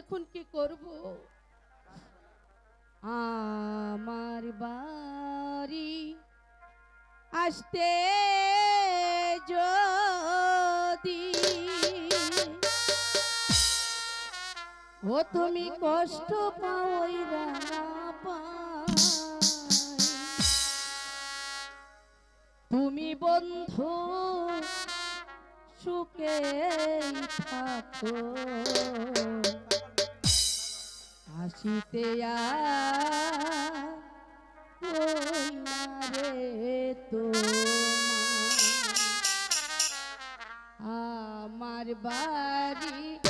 এখন কি করব? আমার বাড়ি আসতে যদি ও তুমি কষ্ট পাওইরা তুমি বন্ধু সুখে থাকো। চিতে রে তো আমার বাড়ি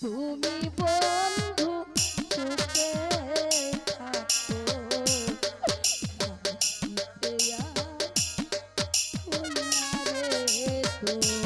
তুমি বন্ধু সুখে থাকো। তোমারে তুমি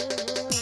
Yeah.